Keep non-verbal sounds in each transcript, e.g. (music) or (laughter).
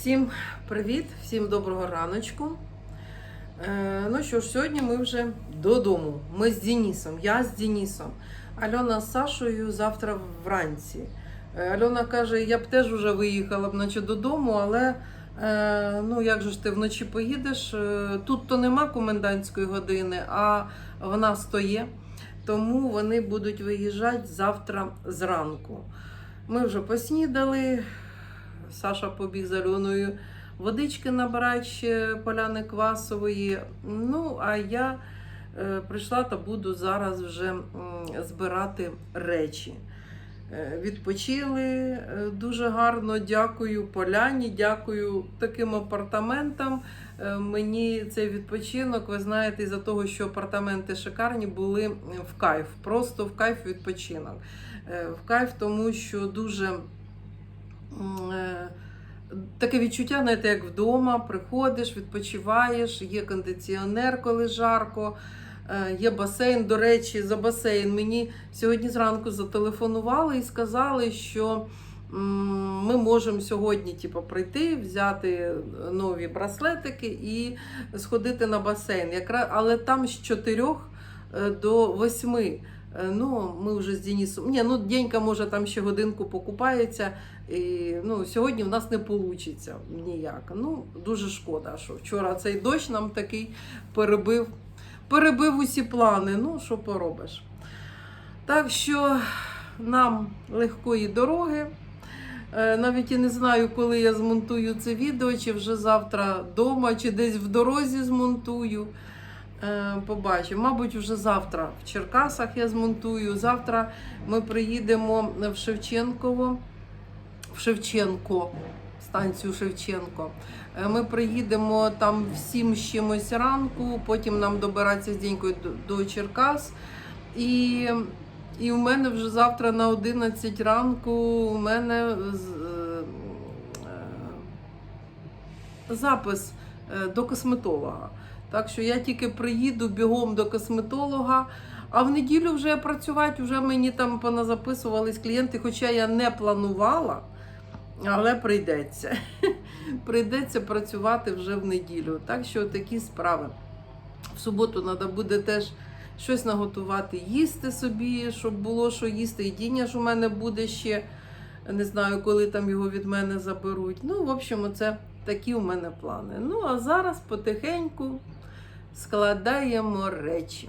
Всім привіт, всім доброго раночку. Е, ну що ж, сьогодні ми вже додому. Ми з Денисом, я з Денисом. Альона з Сашою завтра вранці. Е, Альона каже, я б теж вже виїхала б наче додому, але е, ну як же ж ти вночі поїдеш? Е, Тут то нема комендантської години, а вона стоє. Тому вони будуть виїжджати завтра зранку. Ми вже поснідали. Саша побіг з Альоною водички набирати ще поляни квасової. Ну, а я е, прийшла та буду зараз вже збирати речі. Е, Відпочили е, дуже гарно. Дякую Поляні, дякую таким апартаментам. Мені цей відпочинок, ви знаєте, із-за того, що апартаменти шикарні були в кайф. Просто в кайф відпочинок. В кайф, тому що дуже таке відчуття, знаєте, як вдома, приходиш, відпочиваєш, є кондиціонер, коли жарко. е, Є басейн. До речі, за басейн мені сьогодні зранку зателефонували і сказали, що ми можемо сьогодні типу, прийти, взяти нові браслетики і сходити на басейн. Але там з 4 е, до 8. Е, Ну, ми вже з Денисом. Ні, ну Денька може там ще годинку покупається. І, ну, сьогодні в нас не вийде ніяк. Ну, дуже шкода, що вчора цей дощ нам такий перебив, перебив усі плани. Ну, що поробиш. Так що нам легкої дороги. Е, Навіть і не знаю, коли я змонтую це відео, чи вже завтра вдома, чи десь в дорозі змонтую. Е, Побачимо. Мабуть, вже завтра в Черкасах я змонтую. Завтра ми приїдемо в Шевченково, в Шевченко, станцію Шевченко. Е, Ми приїдемо там в 7 з чимось ранку, потім нам добиратися з Дінькою до, Черкас. І, і у мене вже завтра на 11 ранку у мене е, запис до косметолога. Так що я тільки приїду бігом до косметолога. А в неділю вже працювати, вже мені там поназаписувались клієнти, хоча я не планувала, але прийдеться. (laughs) Прийдеться працювати вже в неділю. Так що такі справи. В суботу треба буде теж щось наготувати, їсти собі, щоб було що їсти. І Діня ж у мене буде ще. Не знаю, коли там його від мене заберуть. Ну, в общем, це такі у мене плани. Ну, а зараз потихеньку складаємо речі.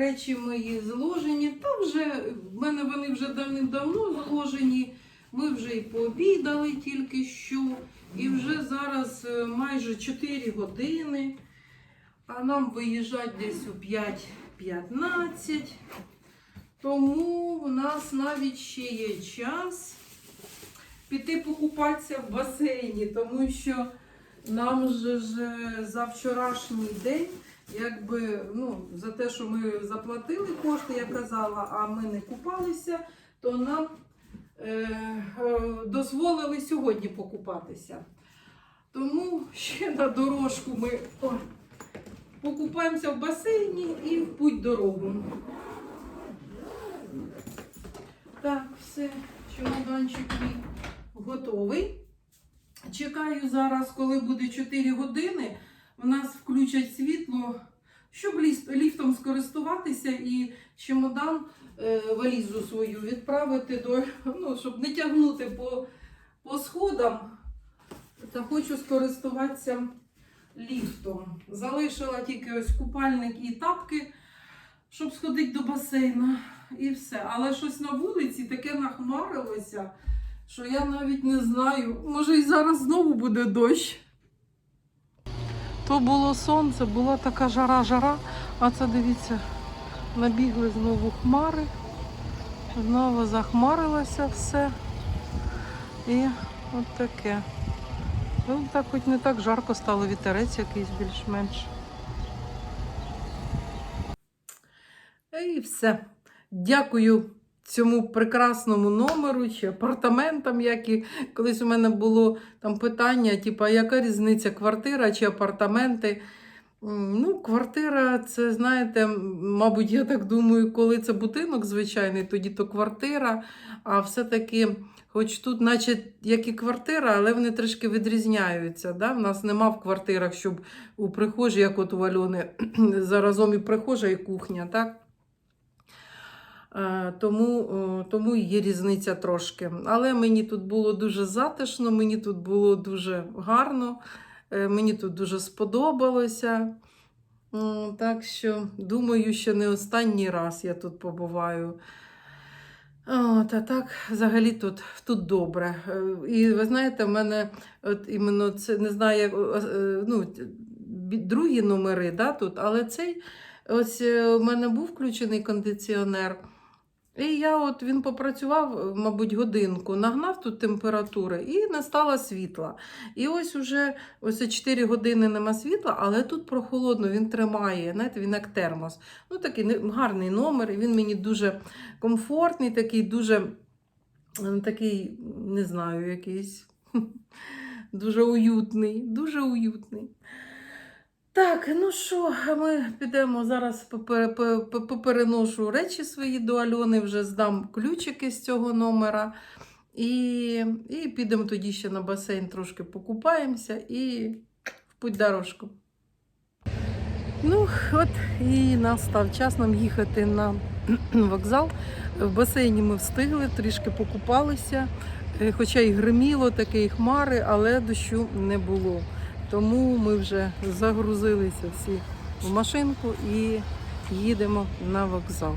Речі мої зложені. Та вже в мене вони вже давним-давно зложені. Ми вже і пообідали тільки що. І вже зараз е, майже 4 години. А нам виїжджати десь у 5.15. Тому в нас навіть ще є час піти покупатися в басейні, тому що нам же ж е, за вчорашній день, якби ну, за те, що ми заплатили кошти, я казала, а ми не купалися, то нам е, е, дозволили сьогодні покупатися. Тому ще на дорожку ми о, покупаємося в басейні і в путь дорогу. Так, все Чемоданчик мій готовий. Чекаю зараз, коли буде 4 години. В нас включать світло, щоб ліфтом скористуватися і чемодан, е, валізу свою відправити до, ну, щоб не тягнути по, по сходам. Та хочу скористуватися ліфтом. Залишила тільки ось купальник і тапки, щоб сходити до басейну. І все. Але щось на вулиці таке нахмарилося, що я навіть не знаю. Може і зараз знову буде дощ. То було сонце, була така жара-жара, а це дивіться, набігли знову хмари. Знову захмарилося все. І от таке. Ну, так хоч не так жарко стало, вітерець якийсь більш-менш. І все. Дякую цьому прекрасному номеру чи апартаментам, як і колись у мене було там питання, типу, яка різниця, квартира чи апартаменти. Ну, квартира, це, знаєте, мабуть, я так думаю, коли це будинок звичайний, тоді то квартира. А все-таки, хоч тут, наче як і квартира, але вони трішки відрізняються. Да? В нас нема в квартирах, щоб у прихожій, як от у Альони, (clears throat) заразом і прихожа, і кухня. так? Е, Тому, е, тому є різниця трошки. Але мені тут було дуже затишно, мені тут було дуже гарно, е, мені тут дуже сподобалося. Так що, думаю, що не останній раз я тут побуваю. От, а так, взагалі тут, тут добре. І ви знаєте, в мене от іменно це не знаю, ну, другі номери да, тут, але цей ось у мене був включений кондиціонер. І я от він попрацював, е, мабуть, годинку, нагнав тут температури і не світла. І ось уже ось 4 години нема світла, але тут прохолодно, він тримає, знаєте, він як термос. Ну, такий гарний номер, і він мені дуже комфортний, такий дуже такий, не знаю, якийсь (laughs) дуже уютний, дуже уютний. Так, ну що, ми підемо зараз попер- по- по- попереношу речі свої до Альони, вже здам ключики з цього номера. І, і підемо тоді ще на басейн трошки покупаємося і в путь дорожку. Ну, от і настав час нам їхати на (clears throat) вокзал. В басейні ми встигли, трішки покупалися, Е, хоча і гриміло, таке і хмари, але дощу не було. Тому ми вже загрузилися всі в машинку і їдемо на вокзал.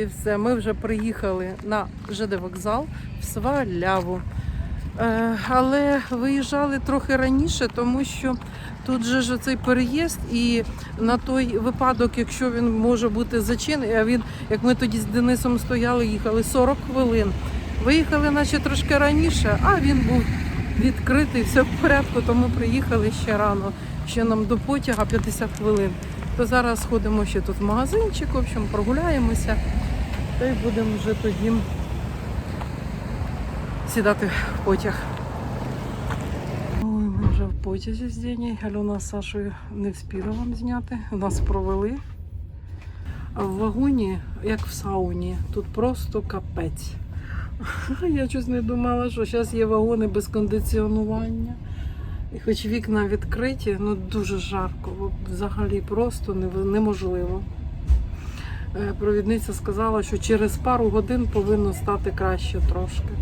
І все. Ми вже приїхали на ЖД вокзал в Сваляву. Е, але виїжджали трохи раніше, тому що тут же ж цей переїзд, і на той випадок, якщо він може бути зачинений, а він, як ми тоді з Денисом стояли, їхали 40 хвилин. Виїхали, наче трошки раніше, а він був відкритий, все в порядку, тому приїхали ще рано. Ще нам до потяга 50 хвилин. То зараз ходимо ще тут в магазинчик, в общем, прогуляємося. Та й будемо вже тоді сідати в потяг. Ой, ми вже в потязі з Дені. Альона з Сашою не встигла вам зняти. Нас провели. А в вагоні, як в сауні, тут просто капець. (laughs) Я щось не думала, що зараз є вагони без кондиціонування. І хоч вікна відкриті, ну дуже жарко, взагалі просто неможливо. Е, Провідниця сказала, що через пару годин повинно стати краще трошки.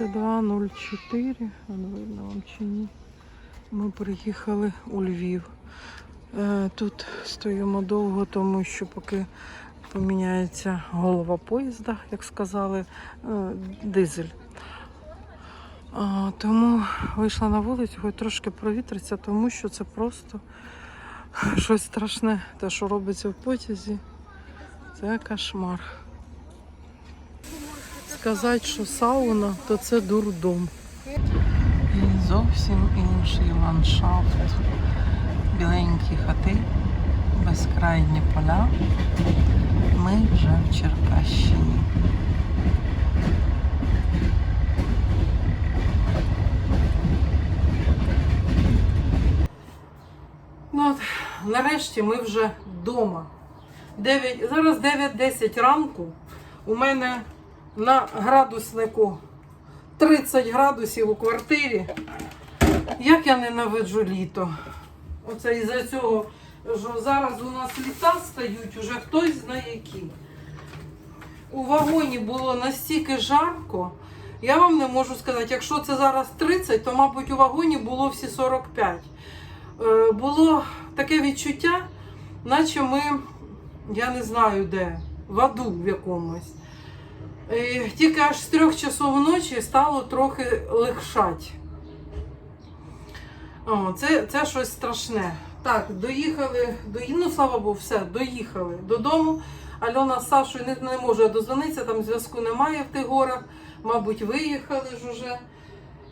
22.04. Видно вам чи ні. Ми приїхали у Львів. Е, Тут стоїмо довго, тому що поки поміняється голова поїзда, як сказали, е, дизель. Тому вийшла на вулицю, хоч трошки провітриться, тому що це просто щось страшне. Те, що робиться в потязі, це кошмар. Сказати, що сауна, то це дурдом. І зовсім інший ландшафт. Біленькі хати, безкрайні поля. Ми вже в Черкащині. Ну от, нарешті ми вже вдома. 9, зараз 9-10 ранку. У мене на градуснику 30 градусів у квартирі. Як я ненавиджу літо. Оце із-за цього, що зараз у нас літа стають, уже хтось знає які. У вагоні було настільки жарко. Я вам не можу сказати, якщо це зараз 30, то, мабуть, у вагоні було всі 45. Е, Було таке відчуття, наче ми, я не знаю де, в аду в якомусь. Е, Тільки аж з трьох часов ночі стало трохи легшать. О, це, це щось страшне. Так, доїхали, до... ну слава Богу, все, доїхали додому. Альона з Сашою не, не може дозвонитися, там зв'язку немає в тих горах. Мабуть, виїхали ж уже.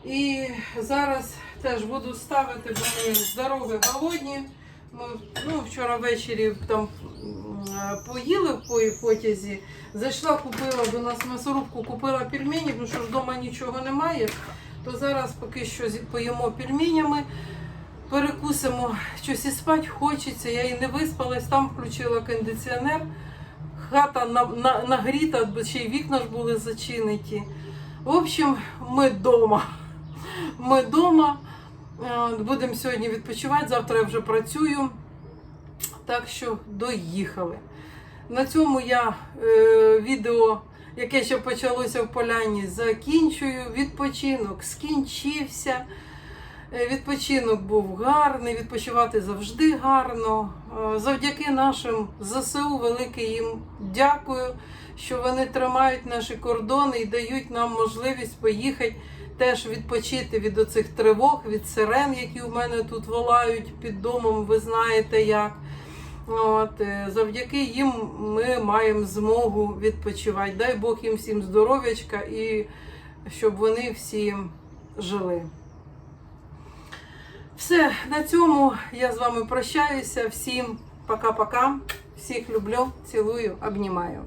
І зараз теж буду ставити, бо ми з голодні. Ми ну, вчора ввечері там поїли в по- потязі. Зайшла, купила до нас м'ясорубку, купила пельмені, тому що ж вдома нічого немає. То зараз поки що поїмо пельменями, перекусимо, щось і спати хочеться. Я і не виспалась, там включила кондиціонер. Хата на, на, нагріта, ще й вікна ж були зачинені. В общем, ми вдома. Ми вдома. Будемо сьогодні відпочивати, завтра я вже працюю. Так що доїхали. На цьому я е, відео, яке ще почалося в поляні, закінчую. Відпочинок скінчився. Е, Відпочинок був гарний, відпочивати завжди гарно. Е, Завдяки нашим ЗСУ велике їм дякую, що вони тримають наші кордони і дають нам можливість поїхати теж відпочити від оцих тривог, від сирен, які в мене тут волають під домом, ви знаєте як. От, е, завдяки їм ми маємо змогу відпочивати. Дай Бог їм всім здоров'ячка і щоб вони всі жили. Все, на цьому я з вами прощаюся. Всім пока-пока. Всіх люблю, цілую, обнімаю.